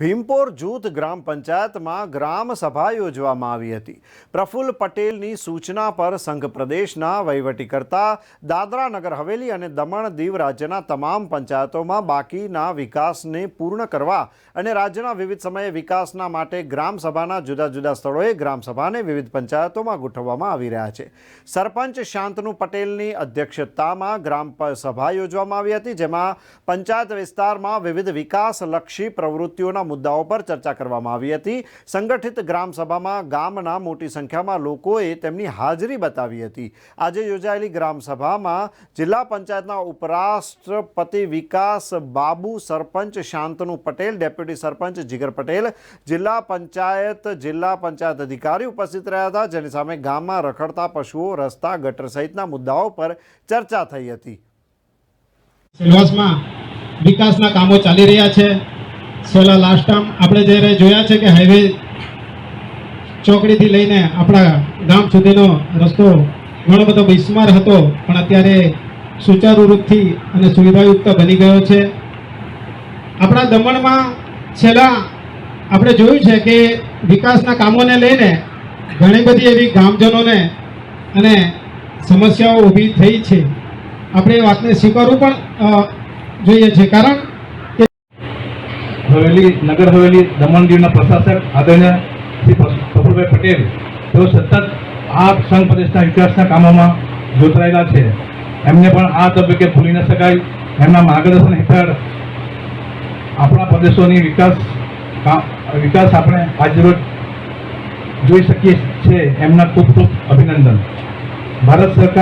ભીમપોર જૂથ ગ્રામ પંચાયતમાં ગ્રામ સભા યોજવામાં આવી હતી. પ્રફુલ્લ પટેલની સૂચના પર સંઘ પ્રદેશના વહીવટીકર્તા, દાદરા નગર હવેલી અને દમણ દીવ રાજ્યના તમામ પંચાયતોમાં બાકીના વિકાસને પૂર્ણ કરવા અને રાજ્યના વિવિધ સમયે વિકાસના માટે ગ્રામ સભાના જુદા જુદા સ્થળોએ ગ્રામ સભાને વિવિધ પંચાયતોમાં ગોઠવવામાં આવી રહ્યા છે. સરપંચ શાંતનુ પટેલની અધ્યક્ષતામાં ગ્રામ સભા યોજવામાં આવી હતી, જેમાં પંચાયત વિસ્તારમાં વિવિધ વિકાસલક્ષી પ્રવૃત્તિઓના મુદ્દાઓ પર ચર્ચા કરવામાં આવી હતી. સંગઠિત ગ્રામ ગામના મોટી સંખ્યામાં લોકોએ તેમની હાજરી બતાવી હતી. આજે યોજાયેલી ગ્રામ જિલ્લા પંચાયતના ઉપરાષ્ટ્રપતિ વિકાસ બાબુ સરપંચ શાંતનુ પટેલ, ડેપ્યુટી સરપંચ જીગર પટેલ, જિલ્લા પંચાયત જિલ્લા પંચાયત અધિકારી ઉપસ્થિત રહ્યા હતા, જેની સામે ગામમાં રખડતા પશુઓ, રસ્તા, ગટર સહિતના મુદ્દાઓ પર ચર્ચા થઈ હતી. વિકાસના કામો ચાલી રહ્યા છે. છેલ્લા લાસ્ટ ટાઈમ આપણે જ્યારે જોયા છે કે હાઈવે ચોકડીથી લઈને આપણા ગામ સુધીનો રસ્તો ઘણો બધો બિસ્માર હતો, પણ અત્યારે સુચારુ રૂપથી અને સુવિધાયુક્ત બની ગયો છે. આપણા દમણમાં છેલ્લા આપણે જોયું છે કે વિકાસના કામોને લઈને ઘણી બધી એવી ગામજનોને અને સમસ્યાઓ ઊભી થઈ છે. આપણે એ વાતને સ્વીકારવું પણ જોઈએ છે. કારણ હવેલી, નગર હવેલી, દમણ દીવના પ્રશાસક આદરણીય શ્રી પ્રફુલભાઈ પટેલ, તેઓ સતત આ સંઘ પ્રદેશના વિકાસના કામોમાં જોતરાયેલા છે. એમને પણ આ તબક્કે ભૂલી ન શકાય. એમના માર્ગદર્શન હેઠળ આપણા પ્રદેશોની વિકાસ વિકાસ આપણે આજરોજ જોઈ શકીએ છીએ. એમના ખૂબ ખૂબ અભિનંદન. ભારત સરકાર